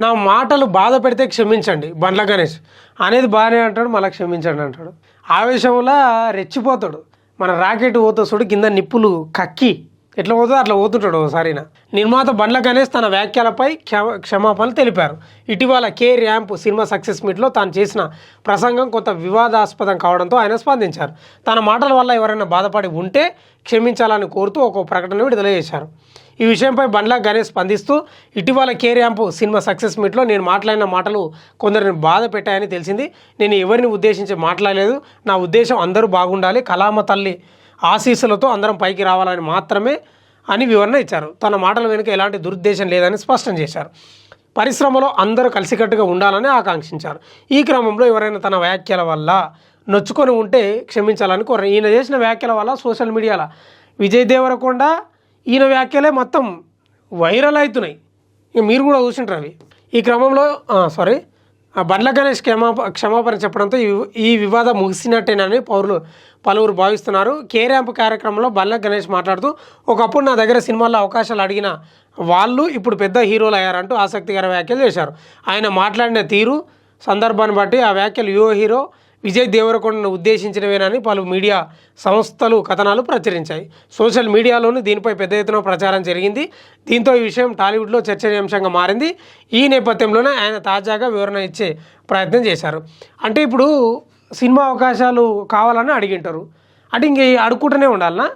నా మాటలు బాధ పెడితే క్షమించండి బండ్ల గణేష్. అనేది బాగానే అంటాడు మళ్ళీ క్షమించండి అంటాడు. ఆవేశంలో రెచ్చిపోతాడు. మన రాకెట్ పోతోసుడు కింద నిప్పులు కక్కి. ఎట్లా పోతుందో అట్లా పోతుంటాడు ఒకసారిన నిర్మాత బండ్ల గణేష్ తన వ్యాఖ్యలపై క్షమ క్షమాపణలు తెలిపారు. ఇటీవల కే ర్యాంప్ సినిమా సక్సెస్ మీట్లో తాను చేసిన ప్రసంగం కొంత వివాదాస్పదం కావడంతో ఆయన స్పందించారు. తన మాటల వల్ల ఎవరైనా బాధపడి ఉంటే క్షమించాలని కోరుతూ ఒక ప్రకటన విడుదల చేశారు. ఈ విషయంపై బండ్ల గణేష్ స్పందిస్తూ ఇటీవల కే ర్యాంపు సినిమా సక్సెస్ మీట్లో నేను మాట్లాడిన మాటలు కొందరిని బాధ పెట్టాయని తెలిసింది. నేను ఎవరిని ఉద్దేశించి మాట్లాడలేదు. నా ఉద్దేశం అందరూ బాగుండాలి. కళామ తల్లి ఆశీస్సులతో అందరం పైకి రావాలని మాత్రమే అని వివరణ ఇచ్చారు. తన మాటల వెనుక ఎలాంటి దురుద్దేశం లేదని స్పష్టం చేశారు. పరిశ్రమలో అందరూ కలిసికట్టుగా ఉండాలని ఆకాంక్షించారు. ఈ క్రమంలో ఎవరైనా తన వ్యాఖ్యల వల్ల నొచ్చుకొని ఉంటే క్షమించాలని కోరారు. ఈయన చేసిన వ్యాఖ్యల వల్ల సోషల్ మీడియాలో విజయ్ దేవరకొండ ఈయన వ్యాఖ్యలే మొత్తం వైరల్ అవుతున్నాయి. ఇక మీరు కూడా చూసింటారు అవి. ఈ క్రమంలో సారీ బండ్ల గణేష్ క్షమా క్షమాపణ చెప్పడంతో ఈ ఈ వివాదం ముగిసినట్టేనని పౌరులు పలువురు భావిస్తున్నారు. కే ర్యాంప్ కార్యక్రమంలో బండ్ల గణేష్ మాట్లాడుతూ ఒకప్పుడు నా దగ్గర సినిమాల్లో అవకాశాలు అడిగిన వాళ్ళు ఇప్పుడు పెద్ద హీరోలు అయ్యారంటూ ఆసక్తికర వ్యాఖ్యలు చేశారు. ఆయన మాట్లాడిన తీరు సందర్భాన్ని బట్టి ఆ వ్యాఖ్యలు యువ హీరో విజయ్ దేవరకొండను ఉద్దేశించినవేనని పలు మీడియా సంస్థలు కథనాలు ప్రచురించాయి. సోషల్ మీడియాలోనూ దీనిపై పెద్ద ఎత్తున ప్రచారం జరిగింది. దీంతో ఈ విషయం టాలీవుడ్లో చర్చనీయాంశంగా మారింది. ఈ నేపథ్యంలోనే ఆయన తాజాగా వివరణ ఇచ్చే ప్రయత్నం చేశారు. అంటే ఇప్పుడు సినిమా అవకాశాలు కావాలని అడిగింటారు. అంటే ఇంక అడుక్కుంటూనే ఉండాలనా?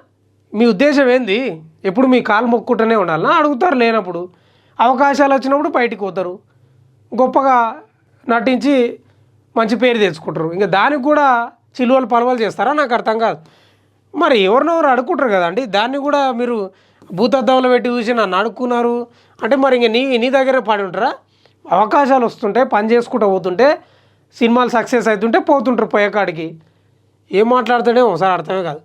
మీ ఉద్దేశం ఏంది? ఎప్పుడు మీ కాలు మొక్కుంటూనే ఉండాలనా? అడుగుతారు లేనప్పుడు. అవకాశాలు వచ్చినప్పుడు బయటికి పోతారు. గొప్పగా నటించి మంచి పేరు తెచ్చుకుంటారు. ఇంకా దానికి కూడా చిలువలు పలవలు చేస్తారా? నాకు అర్థం కాదు. మరి ఎవరినెవరు అడుక్కుంటారు కదండి. దాన్ని కూడా మీరు భూతద్దంలో పెట్టి చూసి నన్ను అడుక్కున్నారు. అంటే మరి ఇంక నీ నీ దగ్గర పడి ఉంటారా? అవకాశాలు వస్తుంటే పని చేసుకుంటూ పోతుంటే సినిమాలు సక్సెస్ అవుతుంటే పోతుంటారు పోయేకాడికి. ఏం మాట్లాడుతాడేమో ఒకసారి అర్థమే కాదు.